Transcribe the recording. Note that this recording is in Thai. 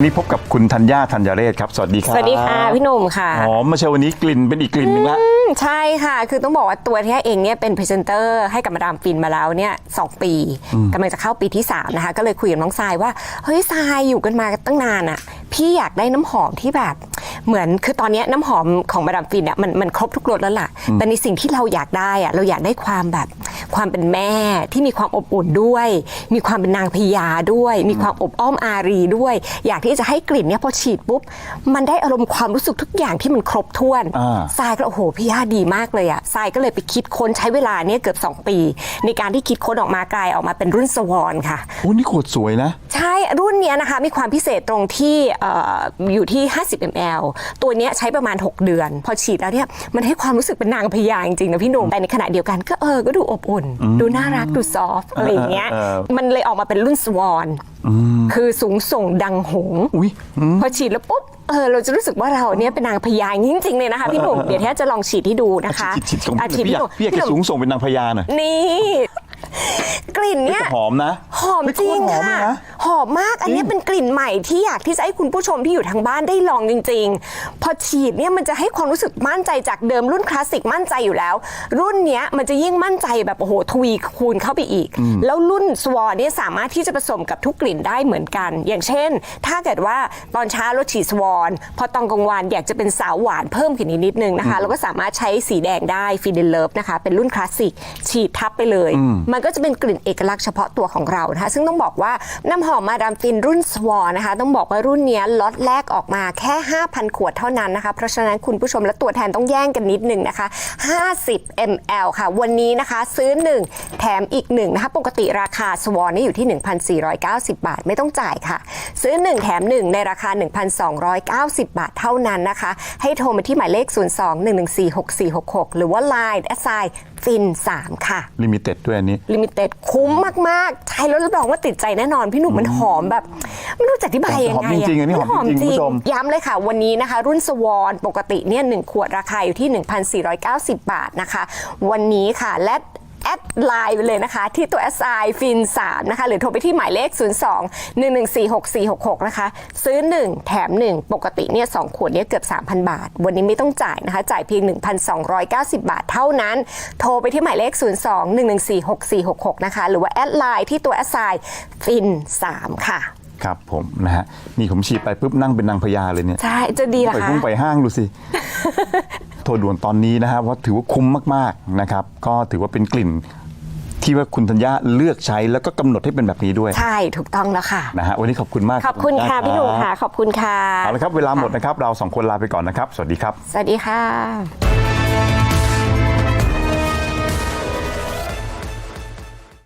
นี่พบกับคุณธัญญาธัญเรศครับ สวัสดีครับสวัสดีค่ะพี่หนุ่มค่ะหอมมาเชลวันนี้กลิ่นเป็นอีกกลิ่นหนึ่งละอืมใช่ค่ะ คือต้องบอกว่าตัวที่เองเนี่ยเป็นพรีเซนเตอร์ให้กับมาดามฟินมาแล้วเนี่ยสองปีกำลังจะเข้าปีที่ 3 นะคะ ก็เลยคุยกับน้องทรายว่า เฮ้ยทรายอยู่กันมาตั้งนานอะ่ะ พี่อยากได้น้ำหอมที่แบบ เหมือนคือตอนเนี้ยน้ำหอมของมาดามฟินเนี่ยมันมันครบทุกรสแล้วล่ะ แต่ในสิ่งที่เราอยากได้อะเราอยากได้ความแบบความเป็นแม่ที่มีความอบอุ่นด้วย มีความเป็นนางพญาด้วย มีความอบอ้อมอารีด้วย อยากที่จะให้กลิ่นเนี่ยพอฉีดปุ๊บ มันได้อารมณ์ความรู้สึกทุกอย่างที่มันครบถ้วนอ่าทรายก็โอ้โหพี่ย่าดีมากเลยอะทรายก็เลยไปคิดค้นใช้เวลาเนี่ยเกือบ 2 ปี ในการที่คิดค้นออกมากลายออกมาเป็นรุ่นสวอนค่ะโอ้นี่ขวดสวยนะใช่ รุ่นเนี้ยนะคะมีความพิเศษตรงที่เอ่ออยู่ที่ 50 ml ตัวเนี้ยใช้ประมาณ 6 เดือน พอฉีดแล้วเนี่ยมันให้ความรู้สึกเป็นนางพญาจริงๆนะพี่หนุ่มแต่ในขณะเดียวกันก็เออก็ดูอบอุ่น ดูน่ารักดูซอฟต์อะไรอย่างเงี้ยเออเออมันเลยออกมาเป็นรุ่นสวอนคือสูงส่งดังหงส์อุ้ยอืมพอฉีดแล้วปุ๊บเออเราจะรู้สึกว่าเราเนี่ยเป็นนางพญาจริงๆเลยนะคะพี่หนุ่มเดี๋ยวแท้จะลองฉีดให้ดูนะคะฉีดฉีดฉีดอะพี่อยากพี่อยากพี่หจะนุ่มสูงส่งเป็นนางพญาหน่อยนี่ กลิ่นเนี่ยหอมนะ หอมจริงไม่โคตรหอมเลยค่ะนะห อมมาก อันนี้เป็นกลิ่นใหม่ที่อยากที่จะให้คุณผู้ชมที่อยู่ทางบ้านได้ลองจริง ๆ พอฉีดเนี่ยมันจะให้ความรู้สึกมั่นใจจากเดิมรุ่นคลาสสิกมั่นใจอยู่แล้ว รุ่นเนี้ยมันจะยิ่งมั่นใจแบบโอ้โหทวีคูณเข้าไปอีก แล้วรุ่นสวอเนี่ยสามารถที่จะผสมกับทุกกลิ่นได้เหมือนกัน อย่างเช่น ถ้าเกิดว่าตอนเช้าเราฉีดสวอนพอตอนกลางวันอยากจะเป็นสาวหวานเพิ่มขึ้นอีกนิดนึงนะคะเราก็สามารถใช้สีแดงได้ฟินเดลเลิฟนะคะเป็นรุ่นคลาสสิกฉีดทับไปเลย มันก็จะเป็นกลิ่นเอกลักษณ์เฉพาะตัวของเรานะคะซึ่งต้องบอกว่าน้ำหอมมาดามฟินรุ่นสวอนะคะ ต้องบอกว่ารุ่นนี้ล็อตแรกออกมาแค่ 5,000 ขวดเท่านั้นนะคะ เพราะฉะนั้นคุณผู้ชมและตัวแทนต้องแย่งกันนิดนึงนะคะ 50 ml ค่ะ วันนี้นะคะซื้อ 1 แถมอีก1นะคะ ปกติราคาสวอนี่อยู่ที่ 1,490 บาทไม่ต้องจ่ายค่ะ ซื้อ 1 แถม 1 ในราคา 1,290 บาทเท่านั้นนะคะ ให้โทรมาที่หมายเลข 02-114-6466 หรือว่า Line แอสไซฟิน 3 ค่ะ ลิมิเต็ดด้วยอันนี้ ลิมิเต็ดคุ้มมาก ๆ ใช้แล้วรับรองว่าติดใจแน่นอน พี่หนุ่มมันหอมแบบ ไม่รู้จะอธิบายยังไงหอมจริงๆอันนี้หอมจริงๆคุณผู้ชมย้ำเลยค่ะ วันนี้นะคะ รุ่นสวอนปกติเนี่ยหนึ่งขวดราคาอยู่ที่ 1,490 บาทนะคะ วันนี้ค่ะและแอดไลน์ไปเลยนะคะ ที่ตัว s i ฟิน3นะคะ หรือโทรไปที่หมายเลข 02 1146466 นะคะ ซื้อ 1 แถม 1 ปกติเนี่ย2ขวดเนี่ยเกือบ 3,000 บาท วันนี้ไม่ต้องจ่ายนะคะ จ่ายเพียง 1,290 บาทเท่านั้น โทรไปที่หมายเลข 02 1146466 นะคะ หรือว่าแอดไลน์ที่ตัว s i ฟิน3ค่ะครับผมนะฮะนี่ผมฉีดไปปุ๊บนั่งเป็นนางพญาเลยเนี่ย ใช่ จะดีเหรอไปคะ พุ่งไปห้างดูสิ โทรด่วนตอนนี้นะฮะว่าถือว่าคุ้มมากๆนะครับ ก็ถือว่าเป็นกลิ่นที่ว่าคุณธัญญาเลือกใช้แล้วก็กำหนดให้เป็นแบบนี้ด้วย ใช่ถูกต้องแล้วค่ะนะฮะวันนี้ขอบคุณมากขอบคุณค่ะรับพี่หนุ่มค่ะขอบคุณค่ะเอาละครับเวลาหมดนะครับ เราสองคนลาไปก่อนนะครับ สวัสดีครับ สวัสดีค่ะ